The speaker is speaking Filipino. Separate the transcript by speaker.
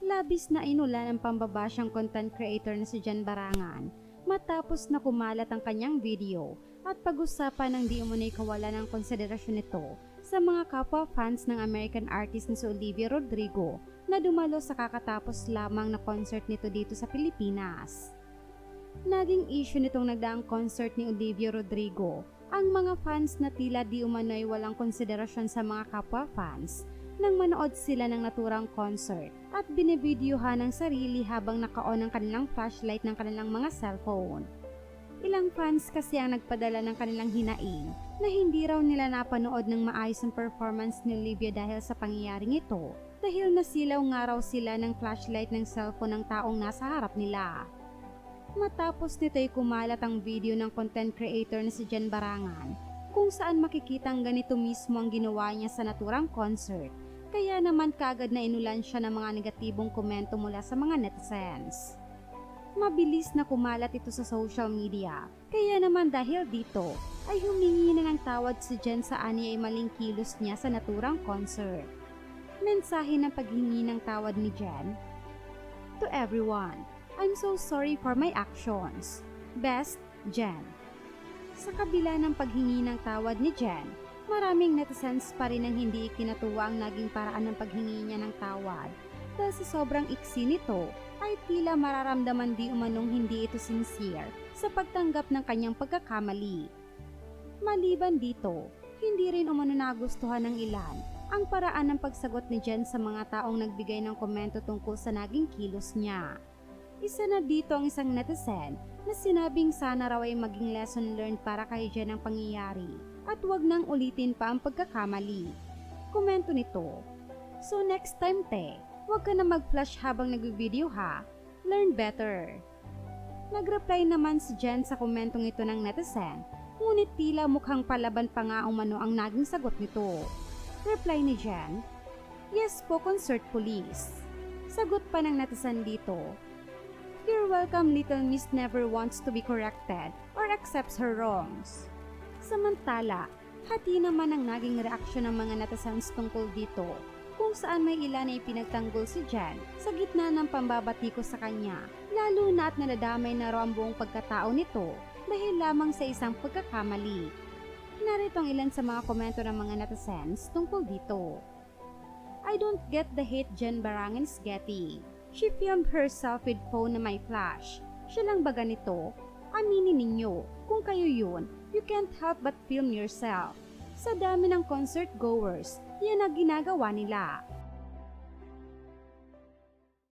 Speaker 1: Labis na inula ng pambabasyang content creator na si Jan Barangan matapos na kumalat ang kanyang video at pag-usapan ng di umunay kawalan ng konsiderasyon nito sa mga kapwa fans ng American artist na si Olivia Rodrigo na dumalo sa kakatapos lamang na concert nito dito sa Pilipinas. Naging issue nitong nagdaang concert ni Olivia Rodrigo ang mga fans na tila di umano'y walang konsiderasyon sa mga kapwa fans nang manood sila ng naturang concert at binibidyohan ng sarili habang naka-on ang kanilang flashlight ng kanilang mga cellphone. Ilang fans kasi ang nagpadala ng kanilang hinaing na hindi raw nila napanood ng maayos ang performance ni Olivia dahil sa pangyayaring ito dahil nasilaw nga raw sila ng flashlight ng cellphone ng taong nasa harap nila. Matapos nito'y kumalat ang video ng content creator na si Jen Barangan kung saan makikitang ganito mismo ang ginawa niya sa naturang concert kaya naman kagad na inulan siya ng mga negatibong komento mula sa mga netizens. Mabilis na kumalat ito sa social media, kaya naman dahil dito ay humingi na ng tawad si Jen sa ani ay maling kilos niya sa naturang concert. Mensahe ng paghingi ng tawad ni Jen To everyone, I'm so sorry for my actions. Best, Jen. Sa kabila ng paghingi ng tawad ni Jen, maraming netizens pa rin ang hindi ikinatuwa ang naging paraan ng paghingi niya ng tawad. Dahil sa sobrang iksi nito, ay tila mararamdaman di umanong hindi ito sincere sa pagtanggap ng kanyang pagkakamali. Maliban dito, hindi rin umano nagustuhan ng ilan ang paraan ng pagsagot ni Jen sa mga taong nagbigay ng komento tungkol sa naging kilos niya. Isa na dito ang isang netizen na sinabing sana raw ay maging lesson learned para kay Jen ang pangyayari at wag nang ulitin pa ang pagkakamali. Komento nito, So next time te, wag ka na mag-flash habang nag-video ha. Learn better. Nag-reply naman si Jen sa komentong ito ng netizen, ngunit tila mukhang palaban pa nga umano ang naging sagot nito. Reply ni Jen, Yes po, concert police. Sagot pa ng netizen dito, You're welcome, little miss never wants to be corrected or accepts her wrongs. Samantala, hati naman ang naging reaksyon ng mga netizens tungkol dito kung saan may ilan ay pinagtanggol si Jen sa gitna ng pambabati ko sa kanya, lalo na at nadadamay na raw buong pagkatao nito dahil lamang sa isang pagkakamali. Narito ang ilan sa mga komento ng mga netizens tungkol dito. I don't get the hate Jen Barangan's getting. She filmed herself with phone na may flash. Siya lang ba ganito? Aminin ninyo, kung kayo yun, you can't help but film yourself. Sa dami ng concert goers, yan ang ginagawa nila.